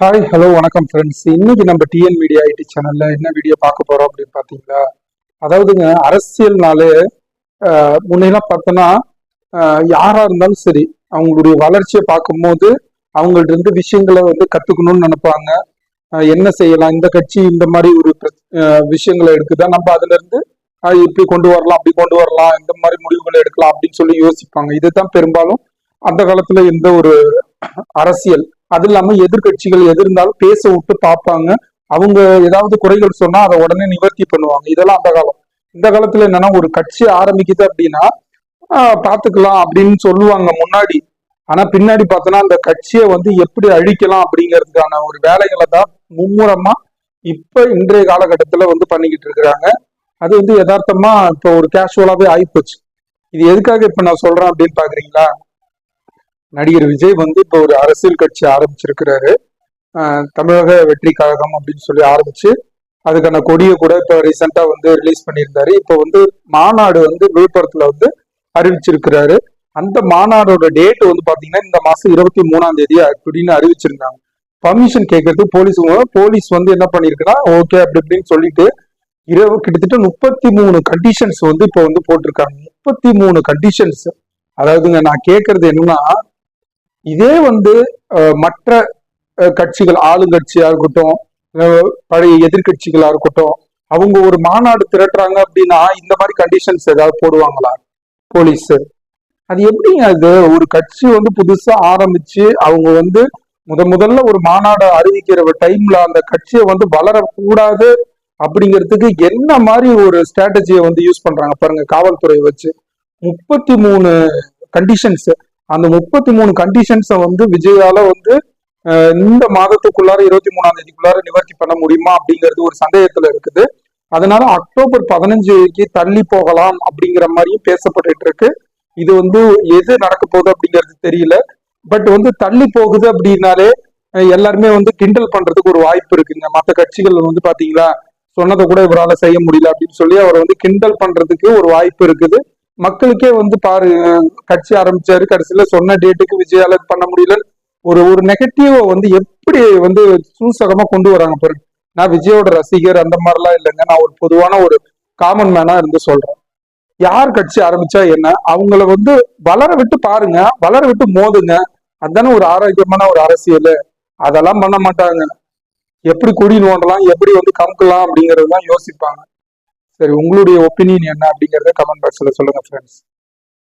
Hi hello வணக்கம் friends இன்னைக்கு நம்ம டிஎன் மீடியா ஐடி சேனல்ல என்ன வீடியோ பார்க்க போறோம் அப்படின்னு பார்த்தீங்களா? அதாவதுங்க அரசியல்னாலே முன்னெல்லாம் பார்த்தோன்னா யாரா இருந்தாலும் சரி அவங்களுடைய வளர்ச்சியை பார்க்கும்போது அவங்கள்ட்ட இருந்து விஷயங்களை வந்து கத்துக்கணும்னு நினைப்பாங்க. என்ன செய்யலாம் இந்த கட்சி இந்த மாதிரி ஒரு விஷயங்களை எடுக்குதா? நம்ம அதுல இருந்து இப்படி கொண்டு வரலாம் அப்படி கொண்டு வரலாம் இந்த மாதிரி முடிவுகளை எடுக்கலாம் அப்படின்னு சொல்லி யோசிப்பாங்க. இதுதான் பெரும்பாலும் அந்த காலத்துல எந்த ஒரு அரசியல். அது இல்லாம எதிர்கட்சிகள் எது இருந்தாலும் பேச விட்டு பார்ப்பாங்க. அவங்க ஏதாவது குறைகள் சொன்னா அதை உடனே நிவர்த்தி பண்ணுவாங்க. இதெல்லாம் அந்த காலம். இந்த காலத்துல என்னன்னா ஒரு கட்சி ஆரம்பிக்குது அப்படின்னா பாத்துக்கலாம் அப்படின்னு சொல்லுவாங்க முன்னாடி. ஆனா பின்னாடி பார்த்தோன்னா அந்த கட்சியை வந்து எப்படி அழிக்கலாம் அப்படிங்கிறதுக்கான ஒரு வேலைகளை தான் மும்முரமா இப்ப இன்றைய காலகட்டத்துல வந்து பண்ணிக்கிட்டு இருக்கிறாங்க. அது வந்து யதார்த்தமா இப்போ ஒரு கேஷுவலாவே ஆயிப்போச்சு. இது எதுக்காக இப்ப நான் சொல்றேன் அப்படின்னு பாக்குறீங்களா? நடிகர் விஜய் வந்து இப்போ ஒரு அரசியல் கட்சி ஆரம்பிச்சிருக்கிறாரு. தமிழக வெற்றி கழகம் அப்படின்னு சொல்லி ஆரம்பிச்சு அதுக்கான கொடியை கூட இப்போ ரீசெண்டாக வந்து ரிலீஸ் பண்ணியிருந்தாரு. இப்போ வந்து மாநாடு வந்து விழுப்புரத்தில் வந்து அறிவிச்சிருக்கிறாரு. அந்த மாநாடோட டேட் வந்து பார்த்தீங்கன்னா இந்த மாதம் இருபத்தி மூணாம் தேதி அப்படின்னு அறிவிச்சிருந்தாங்க. பர்மிஷன் கேட்கறது போலீஸ் போலீஸ் வந்து என்ன பண்ணியிருக்குன்னா ஓகே அப்படி இப்படின்னு சொல்லிட்டு இரவு கிட்டத்தட்ட முப்பத்தி மூணு கண்டிஷன்ஸ் வந்து இப்போ வந்து போட்டிருக்காங்க. முப்பத்தி மூணு கண்டிஷன்ஸ் அதாவதுங்க நான் கேட்கறது என்னன்னா இதே வந்து மற்ற கட்சிகள் ஆளுங்கட்சியா இருக்கட்டும் பழைய எதிர்கட்சிகளா இருக்கட்டும் அவங்க ஒரு மாநாடு திரட்டுறாங்க அப்படின்னா இந்த மாதிரி கண்டிஷன்ஸ் ஏதாவது போடுவாங்களா? போலீஸ். அது எப்படிங்க அது? ஒரு கட்சி வந்து புதுசா ஆரம்பிச்சு அவங்க வந்து முத முதல்ல ஒரு மாநாடு அறிவிக்கிற டைம்ல அந்த கட்சியை வந்து வளரக்கூடாது அப்படிங்கிறதுக்கு என்ன மாதிரி ஒரு ஸ்ட்ராட்டஜியை வந்து யூஸ் பண்றாங்க பாருங்க காவல்துறை வச்சு. முப்பத்தி மூணு கண்டிஷன்ஸ் அந்த முப்பத்தி மூணு கண்டிஷன்ஸை வந்து விஜயால வந்து இந்த மாதத்துக்குள்ளார இருபத்தி மூணாம் தேதிக்குள்ளார நிவர்த்தி பண்ண முடியுமா அப்படிங்கிறது ஒரு சந்தேகத்துல இருக்குது. அதனால அக்டோபர் பதினஞ்சுக்கு தள்ளி போகலாம் அப்படிங்கிற மாதிரியும் பேசப்பட்டு இருக்கு. இது வந்து எது நடக்க போகுது அப்படிங்கிறது தெரியல. பட் வந்து தள்ளி போகுது அப்படின்னாலே எல்லாருமே வந்து கிண்டல் பண்றதுக்கு ஒரு வாய்ப்பு இருக்குங்க. மற்ற கட்சிகள் வந்து பாத்தீங்களா சொன்னதை கூட இவரால் செய்ய முடியல அப்படின்னு சொல்லி அவர் வந்து கிண்டல் பண்றதுக்கு ஒரு வாய்ப்பு இருக்குது. மக்களுக்கே வந்து பாரு கட்சி ஆரம்பிச்சாரு கடைசியில சொன்ன டேட்டுக்கு விஜயால பண்ண முடியல. ஒரு ஒரு நெகட்டிவ வந்து எப்படி வந்து சூசகமா கொண்டு வராங்க பாருங்க நான் விஜயோட ரசிகர் அந்த மாதிரிலாம் இல்லைங்க. நான் ஒரு பொதுவான ஒரு காமன் மேனா இருந்து சொல்றேன். யார் கட்சி ஆரம்பிச்சா என்ன? அவங்கள வந்து வளர விட்டு பாருங்க. வளர விட்டு மோதுங்க. அதானே ஒரு ஆரோக்கியமான ஒரு அரசியல். அதெல்லாம் பண்ண மாட்டாங்க. எப்படி குடி நோண்டலாம் எப்படி வந்து கமுக்கலாம் அப்படிங்கறது தான் யோசிப்பாங்க. சரி உங்களுடைய ஒப்பீனியன் என்ன அப்படிங்கறத கமெண்ட் பாக்ஸ்ல சொல்லுங்க ஃப்ரெண்ட்ஸ்